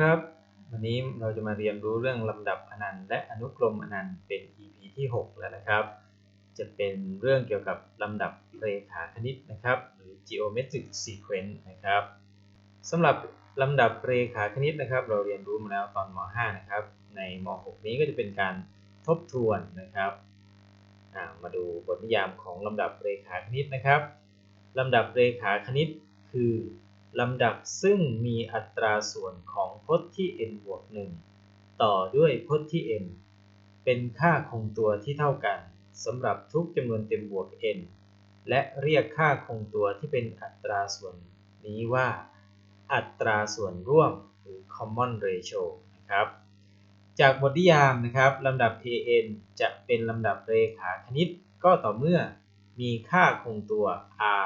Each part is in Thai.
ครับ วันนี้เราจะมาเรียนรู้เรื่องลำดับอนันต์และอนุกรมอนันต์เป็น EP ที่ 6 แล้วนะครับ จะเป็นเรื่องเกี่ยวกับลำดับเรขาคณิตนะครับ หรือ geometric sequence นะครับสำหรับลำดับเรขาคณิตนะครับ เราเรียนรู้มาแล้วตอนม .5 นะครับ ในม .6 นี้ก็จะเป็นการทบทวนนะครับ มาดูบทนิยามของลำดับเรขาคณิตนะครับลำดับเรขาคณิตคือ ลำดับซึ่งมีอัตราส่วนของพจน์ที่ n บวก1ต่อด้วยพจน์ที่ n เป็นค่าคงตัวที่เท่ากันสำหรับทุกจำนวนเต็มบวก n และเรียกค่าคงตัวที่เป็นอัตราส่วนนี้ว่า อัตราส่วนร่วมหรือ common ratio นะครับ จากบทนิยามนะครับลำดับ an จะเป็นลำดับเรขาคณิต ก็ต่อเมื่อมีค่าคงตัว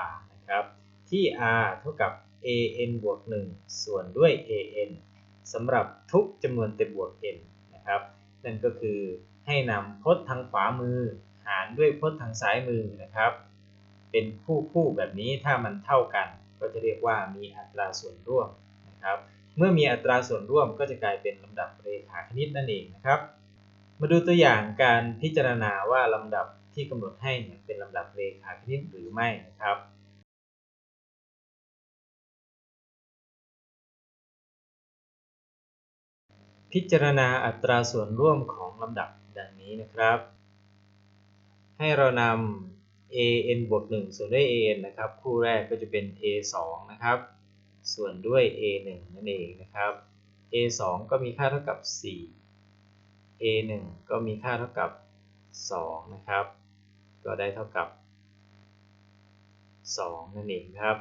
r นะครับที่ r เท่ากับ an บวก 1 ส่วนด้วย an สำหรับทุกจำนวนเต็มบวก n นะครับนั่นก็คือให้นำพจน์ทางขวามือ หารด้วยพจน์ทางซ้ายมือนะครับ เป็นคู่คู่แบบนี้ถ้ามันเท่ากัน ก็จะเรียกว่ามีอัตราส่วนร่วมนะครับ เมื่อมีอัตราส่วนร่วมก็จะกลายเป็นลำดับเรขาคณิตนั่นเองนะครับ มาดูตัวอย่างการพิจารณาว่าลำดับที่กำหนดให้เป็นลำดับเรขาคณิตหรือไม่นะครับ พิจารณาอัตราส่วนร่วมของลำดับดังนี้นะครับ ให้เรานำ an บวก1ส่วนด้วย an นะครับ คู่แรกก็จะเป็น a 2นะครับ ส่วนด้วย a 1นั่นเองนะครับ a 2ก็มีค่าเท่ากับ 4 a 1ก็มีค่าเท่ากับ 2 นะครับ ก็ได้เท่ากับ 2 นั่นเองครับ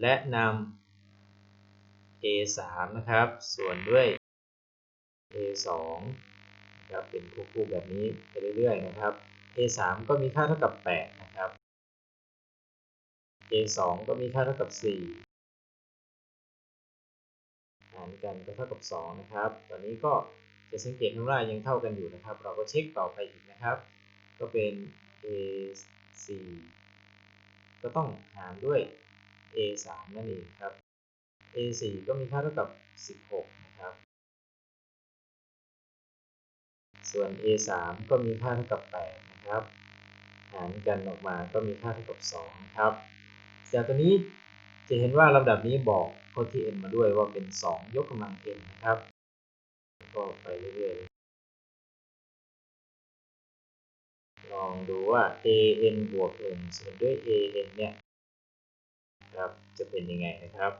และนำ a 3นะครับ ส่วนด้วย a 2 นะครับเป็นคู่ๆแบบนี้ไปเรื่อยๆนะครับ a 3 ก็มีค่าเท่ากับ 8 นะครับ a 2 ก็มีค่าเท่ากับ 4 หารกันก็เท่ากับ 2 นะครับ ตอนนี้ก็จะสังเกตว่ายังเท่ากันอยู่นะครับ เราก็เช็คต่อไปอีกนะครับ ก็เป็น a 4 ก็ต้องหารด้วย a 3 นั่นเองครับ a 4 ก็มีค่าเท่ากับ 16 ส่วน a 3ก็มีค่าเท่ากับ8นะครับ หารกันออกมาก็มีค่าเท่ากับ2ครับ จากตัวนี้จะเห็นว่าลำดับนี้บอกพจน์ที่ n มาด้วยว่าเป็น 2 ยกกำลัง n นะครับ ก็ไปเรื่อยๆ ลองดูว่า an บวก1ส่วนด้วย an เนี่ยครับจะเป็นยังไงนะครับ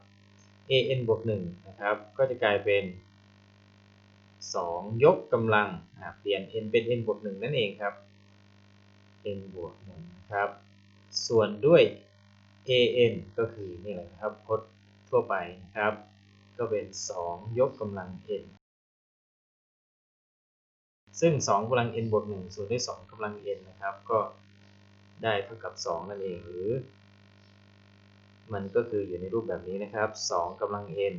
an บวก1นะครับ ก็จะกลายเป็น 2 ยกกำลังเปลี่ยน n เป็น n บวก1นั่นเองครับ n บวก1ครับ ส่วนด้วย an ก็คือนี่แหละครับพจน์ทั่วไปนะครับ ก็เป็น 2 ยกกำลัง n ซึ่ง 2กำลัง n บวก1ส่วนด้วย 2กำลัง n นะครับ ก็ได้เท่ากับ 2 นั่นเองหรือ มันก็คืออยู่ในรูปแบบนี้นะครับ 2กำลัง n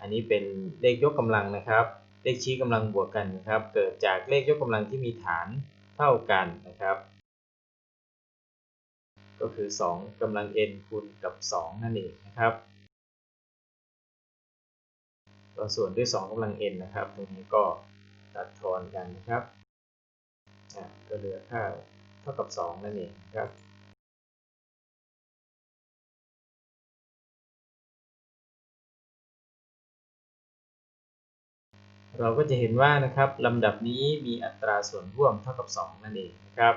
อันนี้เป็นเลขยกกำลังนะครับ เลขชี้กำลังบวกกันนะครับ เกิดจากเลขยกกำลังที่มีฐานเท่ากันนะครับ ก็คือ 2กำลัง n คูณกับ 2 นั่นเองนะครับก็ส่วนด้วย 2กำลัง n นะครับ ตรงนี้ก็ตัดทอนกันนะครับก็เหลือค่าเท่ากับ 2 นั่นเองนะครับ เราก็จะเห็นว่านะครับลำดับนี้มีอัตราส่วนร่วมเท่ากับ 2 นั่นเองนะครับ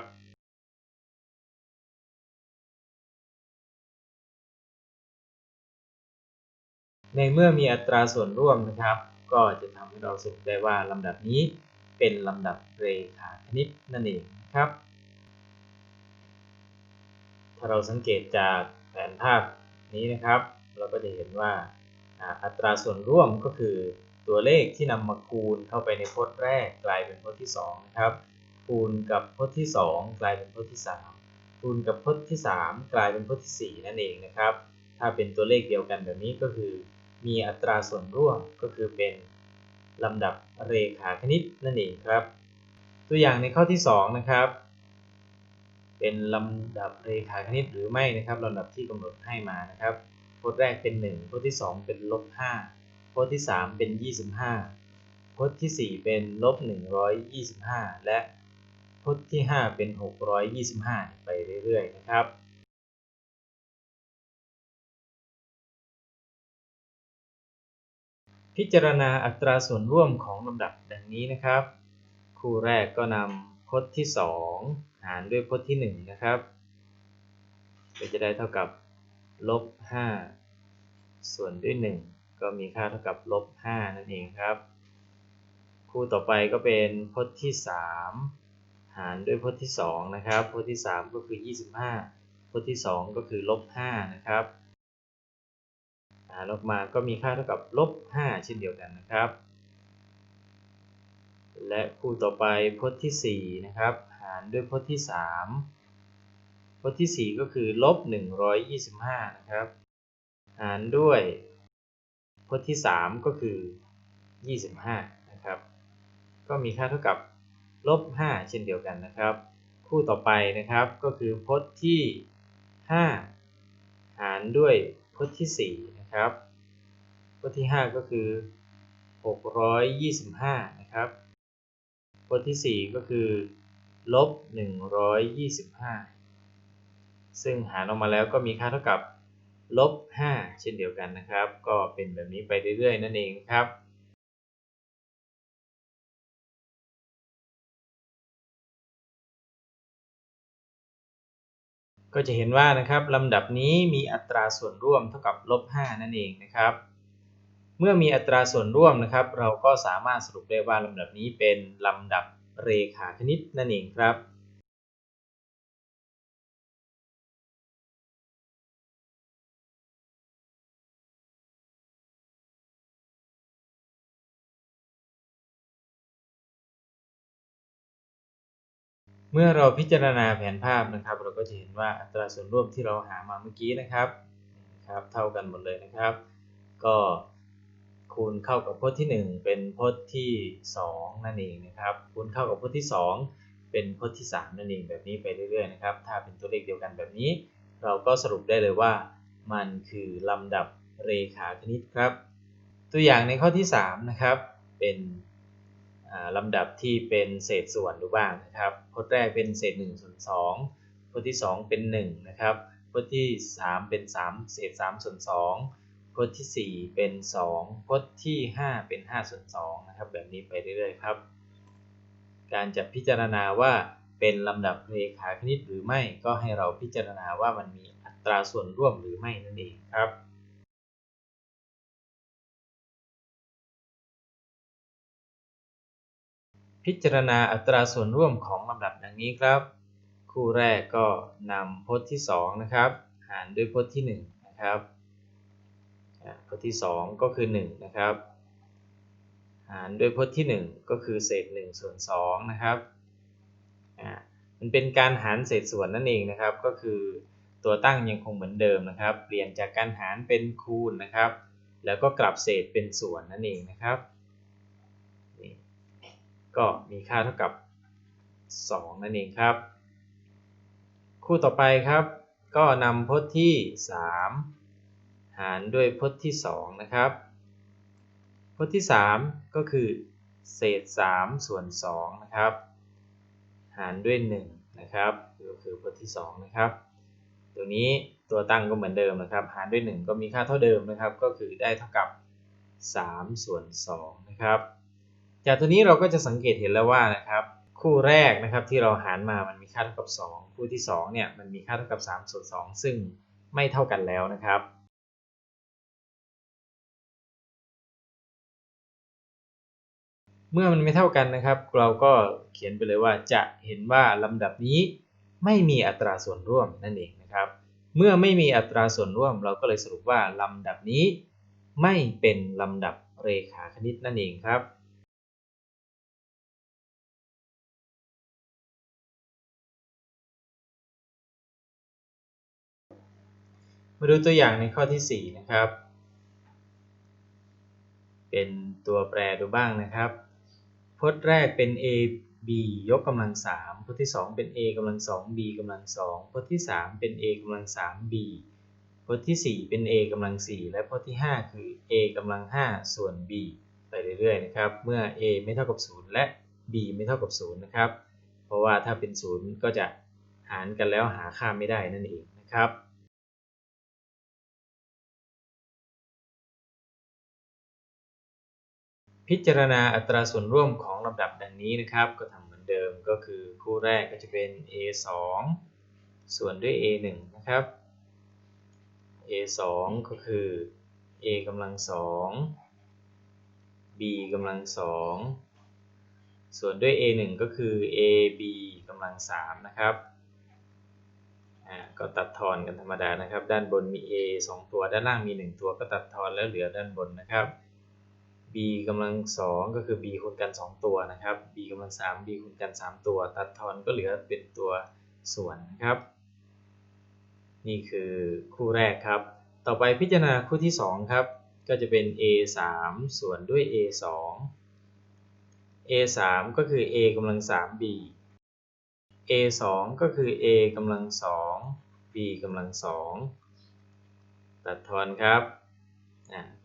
ในเมื่อมีอัตราส่วนร่วมนะครับ ก็จะทำให้เราสรุปได้ว่าลำดับนี้เป็นลำดับเรขาคณิตนั่นเองนะครับ ถ้าเราสังเกตจากแผนภาพนี้นะครับ เราก็จะเห็นว่าอัตราส่วนร่วมก็คือ ตัวเลขที่นำมาคูณเข้าไปในพจน์แรกกลายเป็นพจน์ที่2นะครับ คูณกับพจน์ที่ 2 กลายเป็นพจน์ที่ 3 คูณกับพจน์ที่ 3 กลายเป็นพจน์ที่ 4 นั่นเองนะครับ ถ้าเป็นตัวเลขเดียวกันแบบนี้ก็คือ มีอัตราส่วนร่วมก็คือเป็นลำดับเรขาคณิตนั่นเองครับ ตัวอย่างในข้อที่ 2 นะครับ เป็นลำดับเรขาคณิตหรือไม่นะครับลำดับที่กำหนดให้มานะครับพจน์แรกเป็น 1พจน์ที่ 2 เป็นลบ5 พจน์ที่ 3 เป็น 25 พจน์ที่ 4 เป็นลบ125 และพจน์ที่ 5 เป็น 625 ไปเรื่อยๆ นะครับพิจารณาอัตราส่วนร่วมของลำดับดังนี้นะครับ คู่แรกก็นำพจน์ที่ 2 หารด้วยพจน์ที่ 1 นะครับ ก็จะได้เท่ากับลบ5ส่วนด้วย 1 ก็มีค่าเท่ากับลบ5นั่นเองครับ คู่ต่อไปก็เป็นพจน์ที่ 3 หารด้วยพจน์ที่ 2 นะครับ พจน์ที่ 3 ก็คือ 25 พจน์ที่ 2 ก็คือลบ5นะครับหารออกมาก็มีค่าเท่ากับลบ5เช่นเดียวกันนะครับ และคู่ต่อไปพจน์ที่ 4 นะครับ หารด้วยพจน์ที่ 3 พจน์ที่ 4 ก็คือลบ125 นะครับ หารด้วย พจน์ที่ 3 ก็คือ 25 นะครับ ก็มีค่าเท่ากับลบ 5 เช่นเดียวกันนะครับ คู่ต่อไปนะครับก็คือพจน์ที่ 5 หารด้วยพจน์ที่ 4 นะครับ พจน์ที่ 5 ก็คือ 625 นะครับพจน์ที่ 4 ก็คือลบ 125 ซึ่งหารออกมาแล้วก็มีค่าเท่ากับ ลบ 5 เช่นเดียวกันนะครับ ก็เป็นแบบนี้ไปเรื่อยๆ นั่นเองครับก็จะเห็นว่านะครับลำดับนี้มีอัตราส่วนร่วมเท่ากับลบ 5 นั่นเองนะครับ เมื่อมีอัตราส่วนร่วมนะครับ เราก็สามารถสรุปได้ว่าลำดับนี้เป็นลำดับเรขาคณิตนั่นเองครับ เมื่อเราพิจารณาแผนภาพนะครับ เราก็จะเห็นว่าอัตราส่วนร่วมที่เราหามาเมื่อกี้นะครับครับ เท่ากันหมดเลยนะครับ ก็คูณเข้ากับพจน์ที่ 1 เป็นพจน์ที่ 2 นั่นเองนะครับ คูณเข้ากับพจน์ที่ 2 เป็นพจน์ที่ 3 นั่นเองแบบนี้ไปเรื่อยๆนะครับ ถ้าเป็นตัวเลขเดียวกันแบบนี้ เราก็สรุปได้เลยว่า มันคือลำดับเรขาคณิตครับ ตัวอย่างในข้อที่ 3 นะครับ เป็น ลำดับที่เป็นเศษส่วนดูบ้างนะครับพจน์แรกเป็นเศษ1ส่วน2พจน์ที่ 2 เป็น1นะครับพจน์ที่ 3 เป็น 3 เศษ3ส่วน2พจน์ที่ 4 เป็น 2พจน์ที่ 5 เป็น5ส่วน2นะครับแบบนี้ไปเรื่อยๆครับ การจะพิจารณาว่าเป็นลำดับเรขาคณิตหรือไม่ก็ให้เราพิจารณาว่ามันมีอัตราส่วนร่วมหรือไม่นั่นเองครับ พิจารณาอัตราส่วนร่วมของลำดับดังนี้ครับ คู่แรกก็นำพจน์ที่ 2 นะครับ หารด้วยพจน์ที่ 1 นะครับพจน์ที่ 2 ก็คือ 1 นะครับ หารด้วยพจน์ที่ 1 ก็คือเศษ1ส่วน2นะครับมันเป็นการหารเศษส่วนนั่นเองนะครับ ก็คือตัวตั้งยังคงเหมือนเดิมนะครับ เปลี่ยนจากการหารเป็นคูณนะครับ แล้วก็กลับเศษเป็นส่วนนั่นเองนะครับ ก็มีค่าเท่ากับ 2 นั่นเองครับ คู่ต่อไปครับ ก็นำพจน์ที่ 3 หารด้วยพจน์ที่ 2 นะครับ พจน์ที่ 3 ก็คือ เศษ 3 ส่วน 2 นะครับ หารด้วย 1 นะครับก็คือพจน์ที่ 2 นะครับ ตัวนี้ตัวตั้งก็เหมือนเดิมนะครับ หารด้วย 1 ก็มีค่าเท่าเดิมนะครับ ก็คือได้เท่ากับ 3 ส่วน 2 นะครับ จากตัวนี้เราก็จะสังเกตเห็นแล้วว่านะครับคู่แรกนะครับที่เราหารมามันมีค่าเท่ากับ 2 คู่ที่2เนี่ยมันมีค่าเท่ากับ3ส่วน2ซึ่งไม่เท่ากันแล้วนะครับ เมื่อมันไม่เท่ากันนะครับ เราก็เขียนไปเลยว่าจะเห็นว่าลำดับนี้ไม่มีอัตราส่วนร่วมนั่นเองนะครับ เมื่อไม่มีอัตราส่วนร่วม เราก็เลยสรุปว่าลำดับนี้ไม่เป็นลำดับเรขาคณิตนั่นเองครับ มาดูตัวอย่างในข้อที่ 4 นะครับ เป็นตัวแปรดูบ้างนะครับ พจน์แรกเป็น a b ยกกำลัง3พจน์ที่ 2 เป็น a กำลัง2 b กำลัง2พจน์ที่ 3 เป็น a กำลัง3 b พจน์ที่ 4 เป็น a กำลัง4และพจน์ที่ 5 คือ a กำลัง5ส่วน b ไปเรื่อยๆนะครับ เมื่อ a ไม่เท่ากับ 0 และ b ไม่เท่ากับ 0 นะครับ เพราะว่าถ้าเป็น 0 ก็จะหารกันแล้วหาค่าไม่ได้นั่นเองนะครับ พิจารณาอัตราส่วนร่วมของลำดับดังนี้นะครับ ก็ทำเหมือนเดิมก็คือคู่แรกก็จะเป็น a 2ส่วนด้วย a 1นะครับ a 2ก็คือ a กำลัง2 b กำลัง2ส่วนด้วย a 1ก็คือ a b กำลัง3นะครับก็ตัดทอนกันธรรมดานะครับ ด้านบนมี a 2 ตัวด้านล่างมี 1 ตัวก็ตัดทอนแล้วเหลือด้านบนนะครับ b กำลัง2ก็คือ b คูณกัน 2 ตัวนะครับ b กำลัง3 b คูณกัน 3 ตัว ตัดทอนก็เหลือเป็นตัวส่วนนะครับ นี่คือคู่แรกครับ ต่อไปพิจารณาคู่ที่ 2 ครับ ก็จะเป็น a 3ส่วนด้วย a 2 a 3ก็คือ a กำลัง3 b a 2ก็คือ a กำลัง2 b กำลัง2ตัดทอนครับ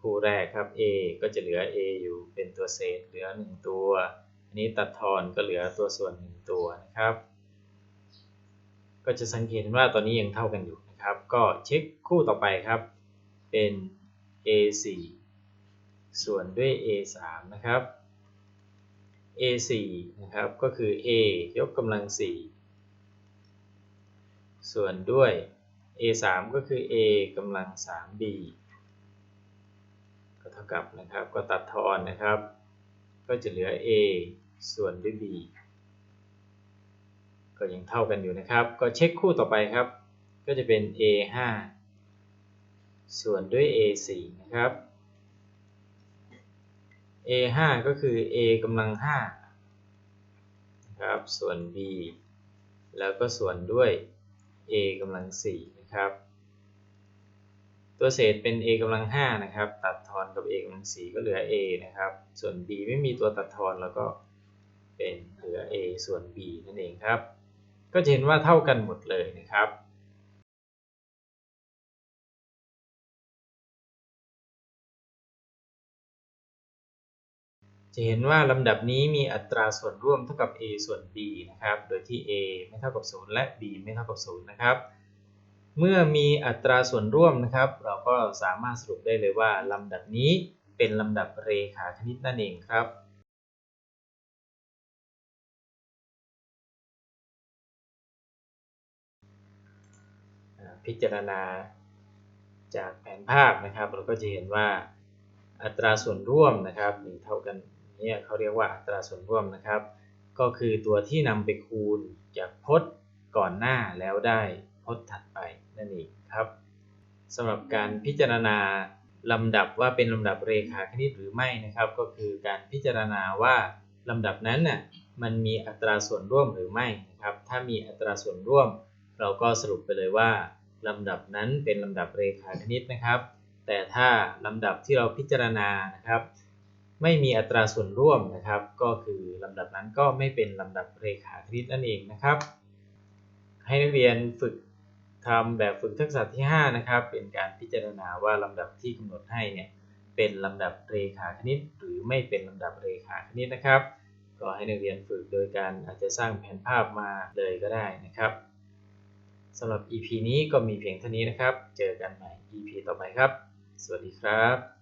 คู่แรกครับ a ก็จะเหลือ a อยู่เป็นตัวเศษเหลือ 1 ตัว อันนี้ตัดทอนก็เหลือตัวส่วน 1 ตัวนะครับ ก็จะสังเกตว่าตอนนี้ยังเท่ากันอยู่นะครับ ก็เช็คคู่ต่อไปครับ เป็น a 4ส่วนด้วย a 3นะครับ a 4นะครับ ก็คือ a ยกกำลัง 4 ส่วนด้วย a 3ก็คือ a กำลัง 3b ท่ากับนะครับ ก็ตัดทอนนะครับ ก็จะเหลือ a ส่วนด้วย b ก็ยังเท่ากันอยู่นะครับ ก็เช็คคู่ต่อไปครับ ก็จะเป็น a 5ส่วนด้วย a 4นะครับ a 5ก็คือ a กำลัง5นะครับ ส่วน b แล้วก็ส่วนด้วย a กำลัง4นะครับ ตัวเศษเป็น a กำลัง5นะครับ ตัดทอนกับ a กำลัง4ก็เหลือ a นะครับ ส่วน b ไม่มีตัวตัดทอนแล้วก็เป็นเหลือ a ส่วน b นั่นเองครับ ก็จะเห็นว่าเท่ากันหมดเลยนะครับจะเห็นว่าลำดับนี้มีอัตราส่วนร่วมเท่ากับ a ส่วน b นะครับ โดยที่ a ไม่เท่ากับ 0 และ b ไม่เท่ากับ 0 นะครับ เมื่อมีอัตราส่วนร่วมนะครับ เราก็สามารถสรุปได้เลยว่าลำดับนี้เป็นลำดับเรขาคณิตนั่นเองครับพิจารณาจากแผนภาพนะครับ เราก็จะเห็นว่าอัตราส่วนร่วมนะครับมีเท่ากันนี่เขาเรียกว่าอัตราส่วนร่วมนะครับ ก็คือตัวที่นำไปคูณจากพจน์ก่อนหน้าแล้วได้ น์ถัดไปนั่นเองครับสำหรับการพิจารณาลำดับว่าเป็นลำดับเรขาคณิตหรือไม่นะครับ ก็คือการพิจารณาว่าลำดับนั้นน่ะมันมีอัตราส่วนร่วมหรือไม่นะครับ ถ้ามีอัตราส่วนร่วม เราก็สรุปไปเลยว่าลำดับนั้นเป็นลำดับเรขาคณิตนะครับ แต่ถ้าลำดับที่เราพิจารณานะครับ ไม่มีอัตราส่วนร่วมนะครับ ก็คือลำดับนั้นก็ไม่เป็นลำดับเรขาคณิตนั่นเองนะครับ ให้นักเรียนฝึก ทำแบบฝึกทักษะที่ 5 นะครับ เป็นการพิจารณาว่าลำดับที่กำหนดให้เนี่ยเป็นลำดับเรขาคณิต หรือไม่เป็นลำดับเรขาคณิตนะครับ ก็ให้นักเรียนฝึกโดยการอาจจะสร้างแผนภาพมาเลยก็ได้นะครับสำหรับ EP นี้ก็มีเพียงเท่านี้นะครับ เจอกันใหม่ EP ต่อไปครับ สวัสดีครับ